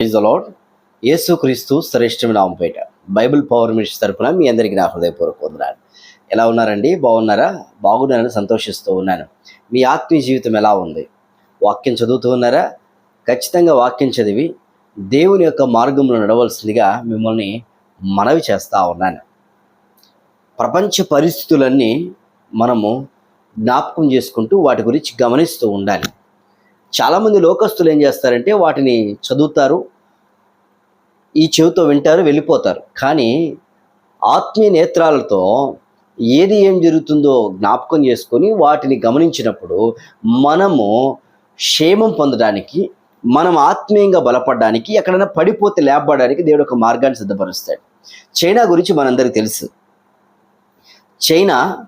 Praise యేసు యేసుక్రీస్తు శ్రేష్టమైన నామపేట. Bible power minister తరపున మీ అందరికీ నా హృదయపూర్వక వందనాలు. ఎలా ఉన్నారండి? బాగున్నారా? బాగున్నారని సంతోషిస్తూ ఉన్నాను. మీ ఆత్మీయ జీవితం ఎలా ఉంది? వాక్యం చదువుతూ ఉన్నారా? ఖచ్చితంగా వాక్యం చదివి దేవుని యొక్క మార్గంలో నడవలసిందిగా మిమ్మల్ని మనవి చేస్తూ ఉన్నాను. ప్రపంచ పరిస్థితులన్నీ మనము జ్ఞాపకం చేసుకుంటూ వాటి గురించి గమనిస్తూ ఉండాలి. చాలామంది లోకస్తులు ఏం చేస్తారంటే వాటిని చదువుతారు ఈ చెవితో వింటారు వెళ్ళిపోతారు. కానీ ఆత్మీయ నేత్రాలతో ఏది ఏం జరుగుతుందో జ్ఞాపకం చేసుకొని వాటిని గమనించినప్పుడు మనము క్షేమం పొందడానికి మనం ఆత్మీయంగా బలపడడానికి ఎక్కడైనా పడిపోతే లేపడానికి దేవుడు ఒక మార్గాన్ని సిద్ధపరుస్తాడు. చైనా గురించి మనందరికీ తెలుసు. చైనా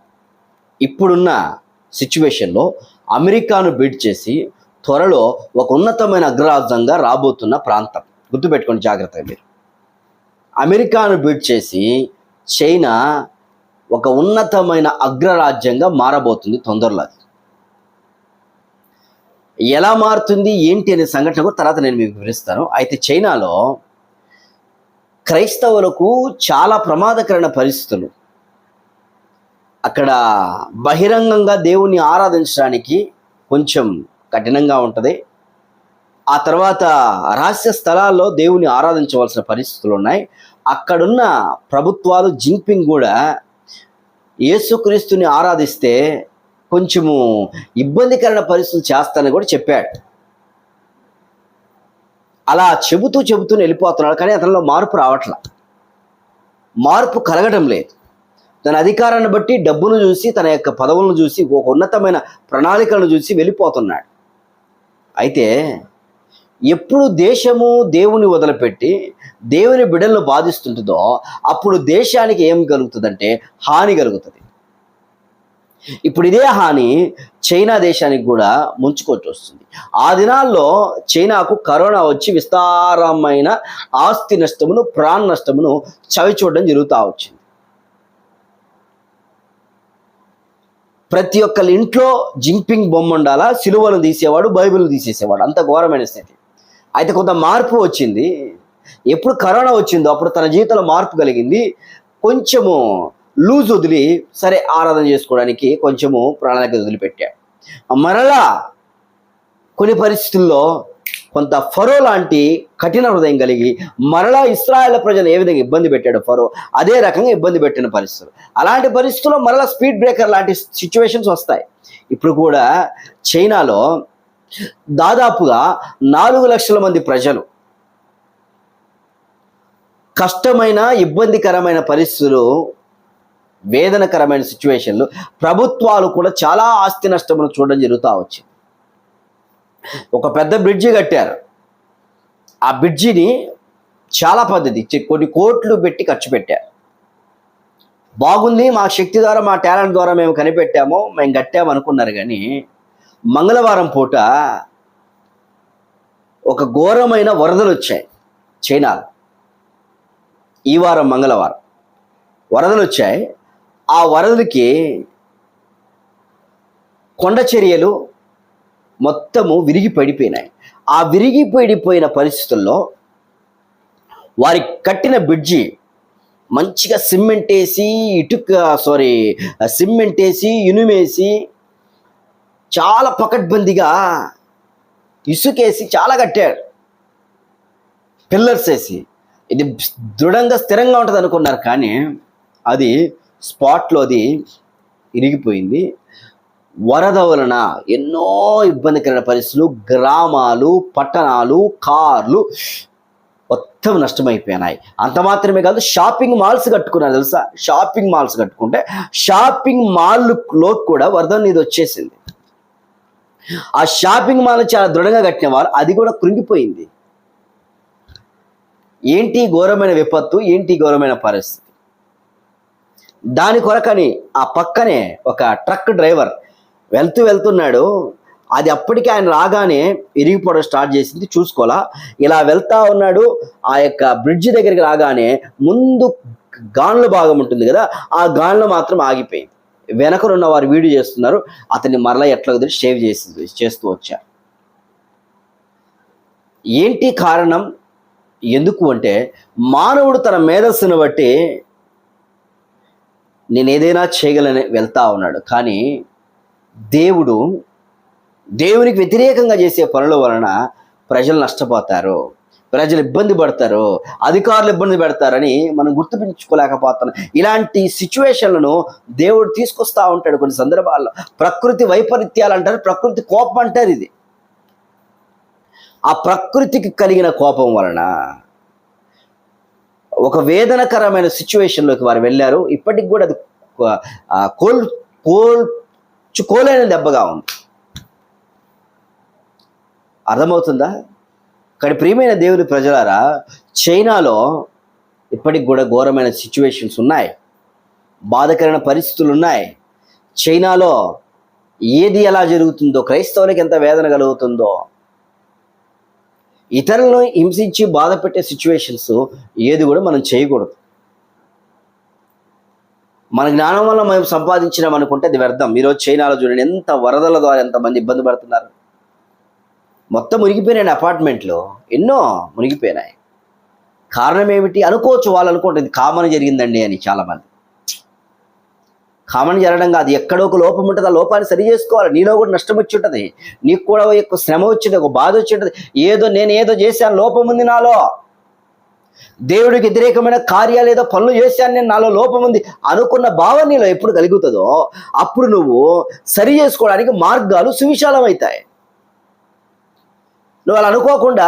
ఇప్పుడున్న సిచ్యువేషన్లో అమెరికాను బీట్ చేసి త్వరలో ఒక ఉన్నతమైన అగ్రరాజ్యంగా రాబోతున్న ప్రాంతం. గుర్తుపెట్టుకోండి జాగ్రత్తగా మీరు. అమెరికాను బీట్ చేసి చైనా ఒక ఉన్నతమైన అగ్రరాజ్యంగా మారబోతుంది తొందరలో అది. ఎలా మారుతుంది ఏంటి అనే సంఘటన కూడా తర్వాత నేను మీకు వివరిస్తాను. అయితే చైనాలో క్రైస్తవులకు చాలా ప్రమాదకరమైన పరిస్థితులు. అక్కడ బహిరంగంగా దేవుణ్ణి ఆరాధించడానికి కొంచెం కఠినంగా ఉంటుంది. ఆ తర్వాత రహస్య స్థలాల్లో దేవుని ఆరాధించవలసిన పరిస్థితులు ఉన్నాయి. అక్కడున్న ప్రభుత్వాలు జింపింగ్ కూడా యేసుక్రీస్తుని ఆరాధిస్తే కొంచెము ఇబ్బందికరమైన పరిస్థితులు చేస్తానని కూడా చెప్పాడు. అలా చెబుతూ చెబుతూ వెళ్ళిపోతున్నాడు కానీ అతనిలో మార్పు రావట్ల. మార్పు కలగడం లేదు. తన అధికారాన్ని బట్టి డబ్బును చూసి తన యొక్క పదవులను చూసి ఒక ఉన్నతమైన ప్రణాళికలను చూసి వెళ్ళిపోతున్నాడు. అయితే ఎప్పుడు దేశము దేవుని వదిలిపెట్టి దేవుని బిడ్డలను బాధిస్తుంటుందో అప్పుడు దేశానికి ఏం కలుగుతుందంటే హాని కలుగుతుంది. ఇప్పుడు ఇదే హాని చైనా దేశానికి కూడా ముంచుకొచ్చి వస్తుంది. ఆ దినాల్లో చైనాకు కరోనా వచ్చి విస్తారమైన ఆస్తి నష్టమును ప్రాణ నష్టమును చవి చూడడం జరుగుతూ వచ్చింది. ప్రతి ఒక్కళ్ళ ఇంట్లో జింపింగ్ బొమ్మ ఉండాలా సిలువలు తీసేవాడు బైబిల్ తీసేసేవాడు అంత ఘోరమైన స్థితి. అయితే కొంత మార్పు వచ్చింది. ఎప్పుడు కరోనా వచ్చిందో అప్పుడు తన జీవితంలో మార్పు కలిగింది. కొంచెము లూజ్ వదిలి సరే ఆరాధన చేసుకోవడానికి కొంచెము ప్రణాళిక వదిలిపెట్టాడు మరలా కొన్ని పరిస్థితుల్లో కొంత ఫరో లాంటి కఠిన హృదయం కలిగి మరలా ఇస్రాయేల్ ప్రజలు ఏ విధంగా ఇబ్బంది పెట్టాడు ఫరో అదే రకంగా ఇబ్బంది పెట్టిన పరిస్థితులు. అలాంటి పరిస్థితుల్లో మరలా స్పీడ్ బ్రేకర్ లాంటి సిచ్యువేషన్స్ వస్తాయి. ఇప్పుడు కూడా చైనాలో దాదాపుగా నాలుగు లక్షల మంది ప్రజలు కష్టమైన ఇబ్బందికరమైన పరిస్థితులు వేదనకరమైన సిచ్యువేషన్లు ప్రభుత్వాలు కూడా చాలా ఆస్తి నష్టమును చూడడం జరుగుతూ వచ్చింది. ఒక పెద్ద బ్రిడ్జి కట్టారు. ఆ బ్రిడ్జిని చాలా పద్ధతి కొన్ని కోట్లు పెట్టి ఖర్చు పెట్టారు. బాగుంది మా శక్తి ద్వారా మా టాలెంట్ ద్వారా మేము కనిపెట్టాము మేము కట్టాము అనుకున్నారు కానీ మంగళవారం పూట ఒక ఘోరమైన వరదలు వచ్చాయి చైనాలో. ఈ వారం మంగళవారం వరదలు వచ్చాయి. ఆ వరదలకి కొండ చర్యలు మొత్తము విరిగి పడిపోయినాయి. ఆ విరిగి పడిపోయిన పరిస్థితుల్లో వారి కట్టిన బ్రిడ్జి మంచిగా సిమెంట్ వేసి ఇటుక సారీ సిమెంట్ వేసి ఇనుమేసి చాలా పకడ్బందీగా ఇసుకేసి చాలా కట్టాడు. పిల్లర్స్ వేసి. ఇది దృఢంగా స్థిరంగా ఉంటుంది అనుకున్నారు కానీ అది స్పాట్లో అది ఇరిగిపోయింది. వరద వలన ఎన్నో ఇబ్బందికరమైన పరిస్థితులు గ్రామాలు పట్టణాలు కార్లు మొత్తం నష్టమైపోయినాయి. అంత మాత్రమే కాదు షాపింగ్ మాల్స్ కట్టుకున్నారు తెలుసా? షాపింగ్ మాల్స్ కట్టుకుంటే షాపింగ్ మాల్లో కూడా వరద నీది వచ్చేసింది. ఆ షాపింగ్ మాల్ చాలా దృఢంగా కట్టిన వారు అది కూడా కృంగిపోయింది. ఏంటి ఘోరమైన విపత్తు? ఏంటి ఘోరమైన పరిస్థితి? దాని కొరకని ఆ పక్కనే ఒక ట్రక్ డ్రైవర్ వెళ్తూ వెళ్తున్నాడు. అది అప్పటికే ఆయన రాగానే ఇరిగిపోవడం స్టార్ట్ చేసింది. చూసుకోవాలా? ఇలా వెళ్తా ఉన్నాడు. ఆ యొక్క బ్రిడ్జ్ దగ్గరికి రాగానే ముందు గాన్ల భాగం ఉంటుంది కదా ఆ గాన్లు మాత్రం ఆగిపోయింది. వెనకనున్న వారు వీడియో చేస్తున్నారు. అతన్ని మరలా ఎట్లా వదిలి షేవ్ చేసి చేస్తూ వచ్చారు. ఏంటి కారణం? ఎందుకు అంటే మానవుడు తన మేధస్సును బట్టి నేను ఏదైనా చేయగలని వెళ్తా ఉన్నాడు. కానీ దేవుడు దేవునికి వ్యతిరేకంగా చేసే పనుల వలన ప్రజలు నష్టపోతారు. ప్రజలు ఇబ్బంది పడతారు అధికారులు ఇబ్బంది పెడతారని మనం గుర్తుపించుకోలేకపోతున్నాం ఇలాంటి సిచ్యువేషన్లను దేవుడు తీసుకొస్తా ఉంటాడు కొన్ని సందర్భాల్లో. ప్రకృతి వైపరీత్యాలు అంటారు ప్రకృతి కోపం అంటారు ఇది. ఆ ప్రకృతికి కలిగిన కోపం వలన ఒక వేదనకరమైన సిచ్యువేషన్లోకి వారు వెళ్ళారు. ఇప్పటికి కూడా అది కోల్ కోల్చుకోలేని దెబ్బగా ఉంది. అర్థమవుతుందా? కానీ ప్రియమైన దేవుని ప్రజలారా చైనాలో ఇప్పటికి కూడా ఘోరమైన సిచ్యువేషన్స్ ఉన్నాయి. బాధకరమైన పరిస్థితులు ఉన్నాయి. చైనాలో ఏది ఎలా జరుగుతుందో క్రైస్తవునికి ఎంత వేదన కలుగుతుందో ఇతరులను హింసించి బాధ పెట్టే సిచ్యువేషన్స్ ఏది కూడా మనం చేయకూడదు. మన జ్ఞానం వల్ల మనం సంపాదించినాం అనుకుంటే అది వ్యర్థం. ఈరోజు చైనాలో చూడండి ఎంత వరదల ద్వారా ఎంతమంది ఇబ్బంది పడుతున్నారు. మొత్తం మునిగిపోయినాయి అపార్ట్మెంట్లో. ఎన్నో మునిగిపోయినాయి. కారణం ఏమిటి? అనుకోవచ్చు వాళ్ళు అనుకోండి ఇది కామన్ జరిగిందండి అని చాలామంది. కామన్ జరగడం కాదు. ఎక్కడో ఒక లోపం ఉంటుంది. ఆ లోపాన్ని సరి చేసుకోవాలి. నీలో కూడా నష్టం వచ్చి ఉంటుంది. నీకు కూడా ఎక్కువ శ్రమ వచ్చింది ఒక బాధ వచ్చి ఉంటుంది. ఏదో నేను ఏదో చేశాను. లోపం ఉంది నాలో. దేవుడికి వ్యతిరేకమైన కార్యాలు ఏదో పనులు చేశాను నేను. నాలో లోపం ఉంది. అనుకున్న భావన నీలో ఎప్పుడు కలుగుతుందో అప్పుడు నువ్వు సరి చేసుకోవడానికి మార్గాలు సువిశాలమవుతాయి. నువ్వు అలా అనుకోకుండా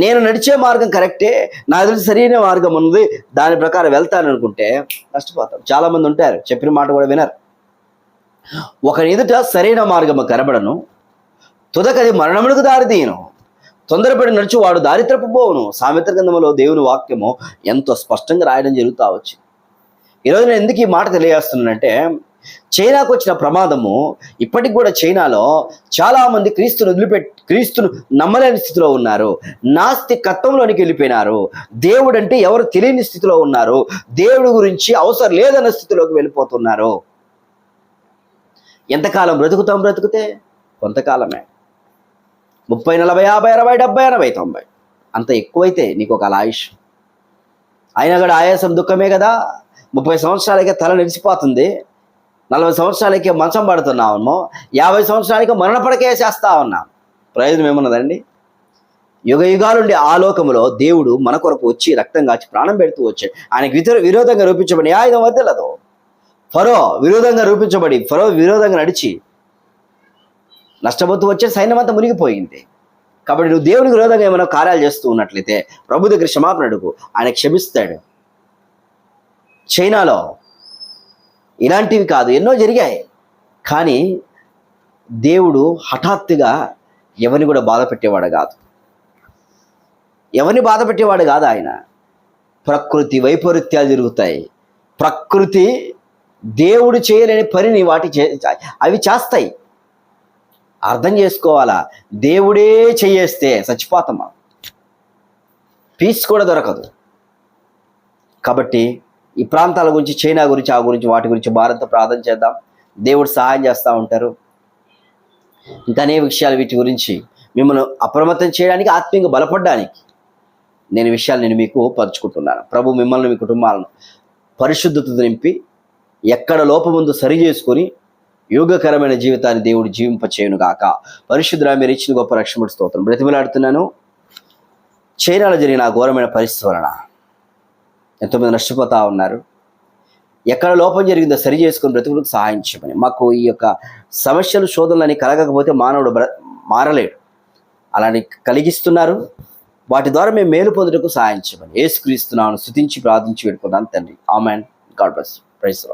నేను నడిచే మార్గం కరెక్టే నా తెలిసి సరైన మార్గం ఉంది దాని ప్రకారం వెళ్తాను అనుకుంటే నష్టపోతాం. చాలా మంది ఉంటారు చెప్పిన మాట కూడా వినరు. ఒకరి ఎదుట సరైన మార్గము కనబడను తుదకది మరణములకు దారితీయను తొందరపడి నడిచి వాడు దారి తప్పిపోవును సామెత్ర గ్రంథంలో దేవుని వాక్యము ఎంతో స్పష్టంగా రాయడం జరుగుతా వచ్చింది. ఈరోజు నేను ఎందుకు ఈ మాట తెలియజేస్తున్నానంటే చైనాకు వచ్చిన ప్రమాదము ఇప్పటికి కూడా చైనాలో చాలామంది క్రీస్తును వదిలిపెట్టి క్రీస్తును నమ్మలేని స్థితిలో ఉన్నారు. నాస్తికత్వంలోనికి వెళ్ళిపోయినారు. దేవుడు అంటే ఎవరు తెలియని స్థితిలో ఉన్నారు. దేవుడి గురించి అవసరం లేదన్న స్థితిలోకి వెళ్ళిపోతున్నారు. ఎంతకాలం బ్రతుకుతాం బ్రతుకుతే? కొంతకాలమే. ముప్పై నలభై యాభై అరవై డెబ్బై ఎనభై తొంభై. అంత ఎక్కువైతే నీకు ఒక ఆయుష్. అయినా కూడా ఆయాసం దుఃఖమే కదా? ముప్పై సంవత్సరాలకే తల నిలిచిపోతుంది. నలభై సంవత్సరాలకే మంచం పడుతున్నాము యాభై సంవత్సరాలకి మరణ పడకేసేస్తా ఉన్నాం. ప్రయోజనం ఏమున్నదండి? యుగ యుగాలుండి ఆ లోకములో దేవుడు మన కొరకు వచ్చి రక్తం కాచి ప్రాణం పెడుతూ వచ్చాడు. ఆయనకు వితర విరోధంగా రూపించబడి ఆయుధం వద్దలదు ఫరో విరోధంగా రూపించబడి ఫరో విరోధంగా నడిచి నష్టపోతూ వచ్చే సైన్యం అంతా మునిగిపోయింది. కాబట్టి నువ్వు దేవునికి విరోధంగా ఏమైనా కార్యాలు చేస్తూ ఉన్నట్లయితే ప్రభు దగ్గర క్షమాపణ అడుగు. ఆయన క్షమిస్తాడు. చైనాలో ఇలాంటివి కాదు ఎన్నో జరిగాయి. కానీ దేవుడు హఠాత్తుగా ఎవరిని కూడా బాధ పెట్టేవాడు కాదు. ఎవరిని బాధ పెట్టేవాడు కాదు ఆయన. ప్రకృతి వైపరీత్యాలు జరుగుతాయి ప్రకృతి దేవుడు చేయలేని పనిని వాటి చే అవి చేస్తాయి. అర్థం చేసుకోవాలా? దేవుడే చేయేస్తే చచ్చిపోతాం పీస్ కూడా దొరకదు. కాబట్టి ఈ ప్రాంతాల గురించి చైనా గురించి ఆ గురించి వాటి గురించి భారత్ ప్రార్థన చేద్దాం. దేవుడు సహాయం చేస్తూ ఉంటారు. ఇంకా అనేక విషయాలు వీటి గురించి మిమ్మల్ని అప్రమత్తం చేయడానికి ఆత్మీయంగా బలపడడానికి నేను విషయాలు నేను మీకు పంచుకుంటున్నాను. ప్రభు మిమ్మల్ని మీ కుటుంబాలను పరిశుద్ధత నింపి ఎక్కడ లోపముందు సరి చేసుకొని యోగకరమైన జీవితాన్ని దేవుడు జీవింపచేయును గాక. పరిశుద్ధ మీరు ఇచ్చిన గొప్ప రక్షణ స్తోత్రం. బ్రతిమలాడుతున్నాను. చైనాలో జరిగిన ఘోరమైన పరిస్థితి వలన ఎంతోమంది నష్టపోతా ఉన్నారు. ఎక్కడ లోపం జరిగిందో సరి చేసుకుని బ్రతుకులకు సహాయం చేయమని. మాకు ఈ యొక్క సమస్యలు శోధనలని కలగకపోతే మానవుడు బ్ర మారలేడు. అలాని కలిగిస్తున్నారు. వాటి ద్వారా మేము మేలు పొందుటకు సహాయం చేయమని. ఏసుక్రీస్తున్నాను స్థుతించి ప్రార్థించి పెట్టుకున్నాను తండ్రి. ఆమెన్. God bless price